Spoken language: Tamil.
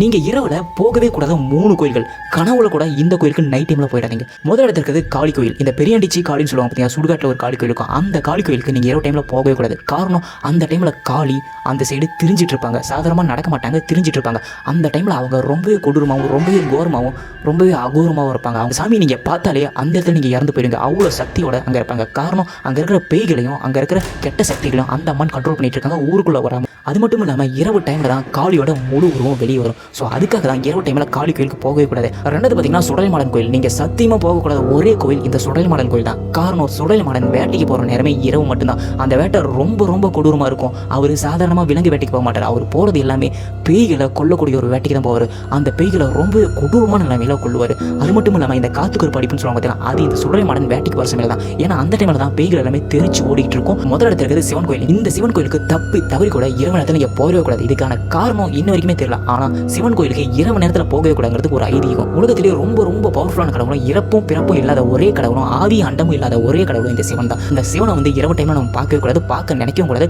நீங்கள் இரவில் போகவே கூடாத மூணு கோயில்கள். கனவுல கூட இந்த கோயிலுக்கு நைட் டைமில் போயிடாதீங்க. முதல் இடத்துல இருக்கிறது காளி கோயில். இந்த பெரியாண்டிச்சி காளின்னு சொல்லுவாங்க பார்த்தீங்கன்னா சுடுகாட்டில் ஒரு காளி கோயில் இருக்கும் அந்த காளி கோயிலுக்கு நீங்கள் இரவு டைமில் போகவே கூடாது. காரணம் அந்த டைமில் காளி அந்த சைடு திரிஞ்சிட்டு இருப்பாங்க. சாதாரணமாக நடக்க மாட்டாங்க திரிஞ்சிட்டு இருப்பாங்க. அந்த டைமில் அவங்க ரொம்பவே கொடூரமாகவும் ரொம்பவே கோரமாகவும் ரொம்பவே அகோரமாகவும் இருப்பாங்க. அவங்க சாமி நீங்கள் பார்த்தாலே அந்த இடத்துல நீங்கள் இறந்து போயிடுங்க அவ்வளோ சக்தியோட அங்கே இருப்பாங்க. காரணம் அங்கே இருக்கிற பேய்களையும் அங்கே இருக்கிற கெட்ட சக்திகளையும் அந்த அம்மன் கண்ட்ரோல் பண்ணிட்டு இருக்காங்க. ஊருக்குள்ளே வராமல் அது மட்டும் இல்லாமல் இரவு டைமில் தான் காளியோட முழு உருவம் வெளியே வரும். ஸோ அதுக்காக தான் இரவு டைமில் காளி கோயிலுக்கு போகவே கூடாது. ரெண்டாவது பார்த்தீங்கன்னா சுடலைமாடன் கோயில். நீங்கள் சத்தியமாக போகக்கூடாத. ஒரே கோயில் இந்த சுடலைமாடன் கோயில் தான். காரணம் சுடலைமாடன் வேட்டைக்கு போகிற நேரமே இரவு மட்டும்தான். அந்த வேட்டை ரொம்ப ரொம்ப கொடூரமாக இருக்கும். அவர் சாதாரணமாக விலங்கு வேட்டைக்கு போக மாட்டார். அவர் போகிறது எல்லாமே பேய்களை கொல்லக்கூடிய ஒரு வேட்டைக்கு தான் போவார். அந்த பேய்களை ரொம்ப கொடூரமான நிலைமையில கொள்ளுவார் அது மட்டும் இல்லாமல் இந்த காத்துக்கொரு படிப்புன்னு சொல்லுவாங்க பார்த்தீங்கன்னா அது இந்த சுடலைமாடன் வேட்டைக்கு வர சமையல் தான் ஏன்னா அந்த டைமில் தான் பேய்கள் எல்லாமே தெரிச்சு ஓடிட்டு இருக்கும். முதல் இடத்துல இருக்கிறது சிவன் கோயில். இந்த சிவன் கோயிலுக்கு தப்பி தவறி கூட இரவு நேரத்தில் நீங்கள் போகவே கூடாது. இதுக்கான காரணம் இன்ன வரைக்குமே தெரியல. ஆனால் சிவன் கோயிலுக்கு இரவு நேரத்தில் போகவே கூடாதுங்கிறது ஒரு ஐதீகம். உலகத்திலேயே ரொம்ப ரொம்ப பவர்ஃபுல்லான கடவுளும் இறப்பும் பிறப்பும் இல்லாத ஒரே கடவுளும் ஆவி அண்டமும் இல்லாத ஒரே கடவுளும் இந்த சிவன் தான். இந்த சிவனை வந்து இரவு டைம்ல நம்ம பார்க்கவே கூடாது பார்க்க நினைக்கவும் கூடாது